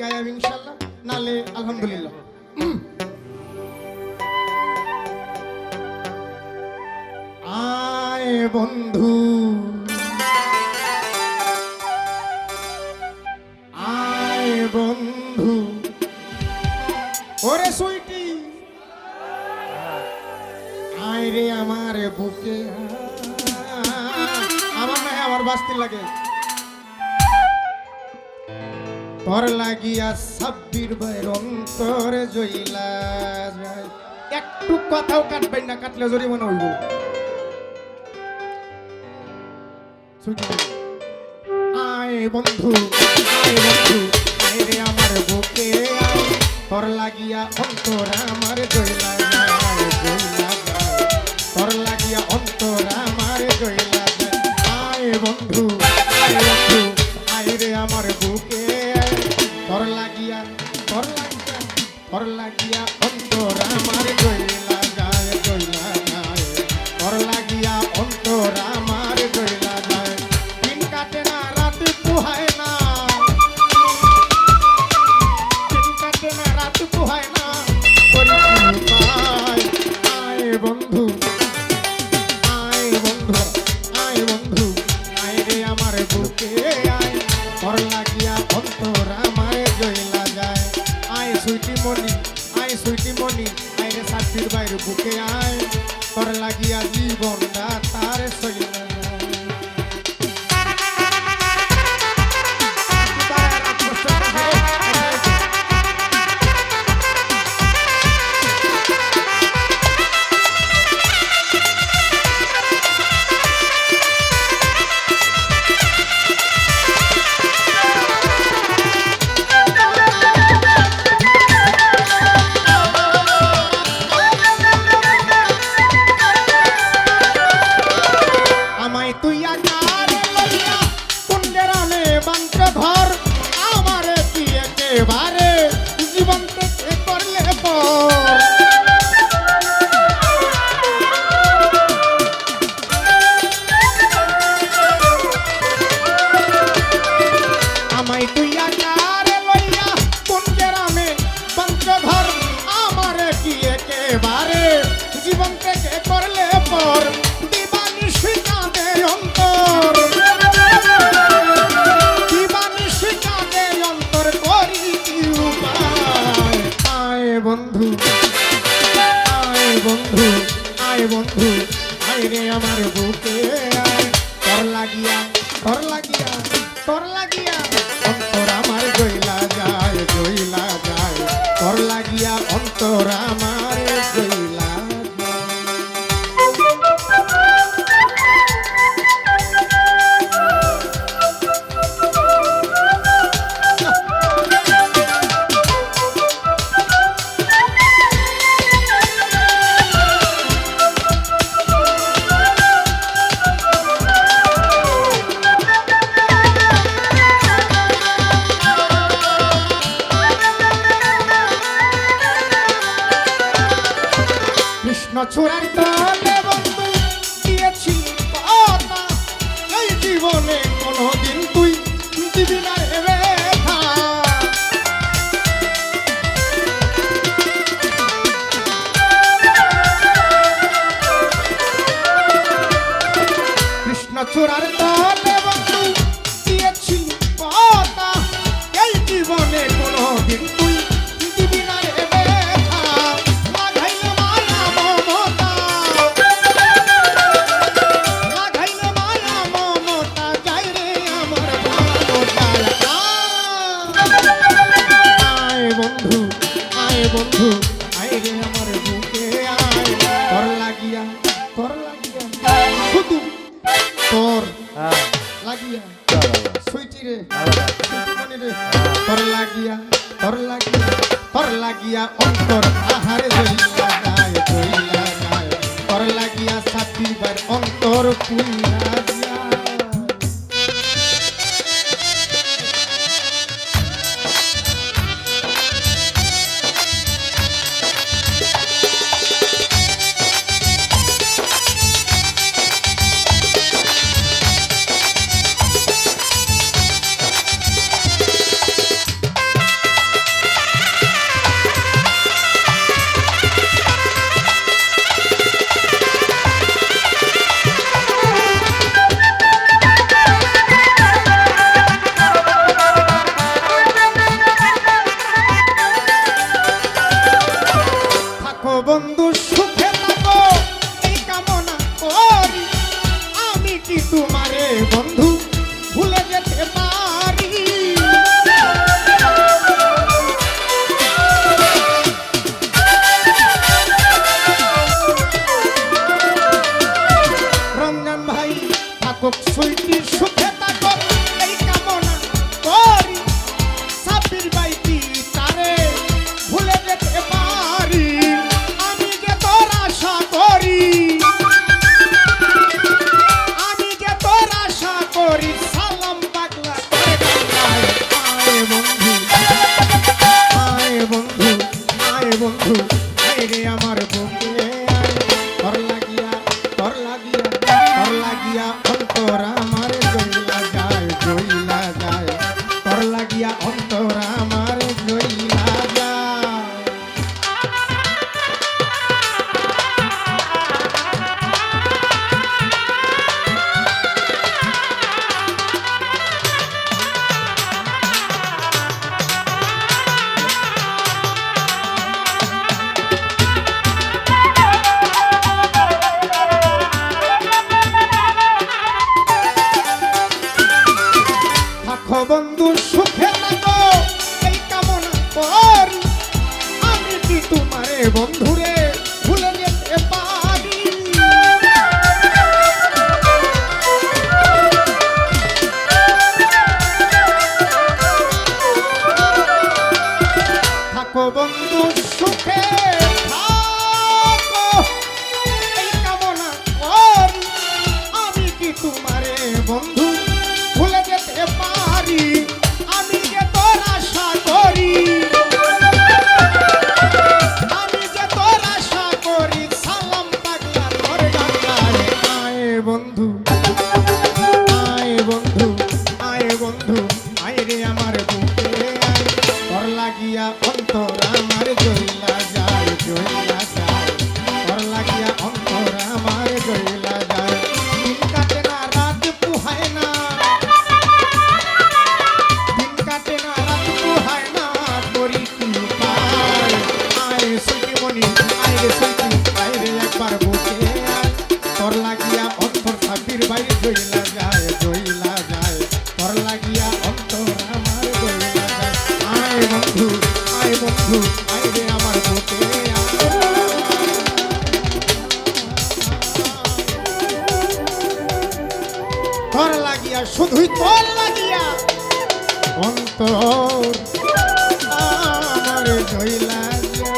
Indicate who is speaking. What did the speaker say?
Speaker 1: গাই ইনশাল্লাহ নালে আলহামদুলিল্লাহ। আয় বন্ধু। আয় বন্ধু। ওরে সুইটি। আয় রে আমার বুকে। আমার না আমার বাস্তি লাগে। তোর লাগিয়া সাব্বির ভাইয়ের অন্তরে জইলা একটু কথাও কাটবেন না, কাটলে জরিমানা হইব। সুইটি আয় বন্ধু আয় বন্ধু, আয় রে আমার বুকে তোর লাগিয়া অন্তর আমার জইলা তোর লাগিয়া অন্তর আমার জইলা যায়। আয় বন্ধু লাগিয়া অন্তর আমার জইলা আয় রে সাথীর বাইর বুকে আয়। তোর লাগিয়া জীবনটা তার সইলা আয় রে আমার বুকে তোর লাগিয়া তোর লাগিয়া তোর লাগিয়া, অন্তর আমার জইলা যায় জইলা যায়। তোর লাগিয়া, অন্তর আমার তলে বন্ধু দিয়েছিলি কথা এই জীবনে কোনোদিন তুই বন্ধু, আয় বন্ধু, আয় রে আমার বুকে আয়। তোর লাগিয়া তোর লাগিয়া। শুধু তোর সুইটি রে সুইটি রে তোর লাগিয়া তোর লাগিয়া তোর লাগিয়া অন্তর আহারে জইলা যায় জইলা যায় তোর লাগিয়া সাথীবার অন্তর পুইলা তোমারে বন্ধুরে। লাগিয়া শুধুই তোর লাগিয়া। অন্তর আমার জয় লাগিয়া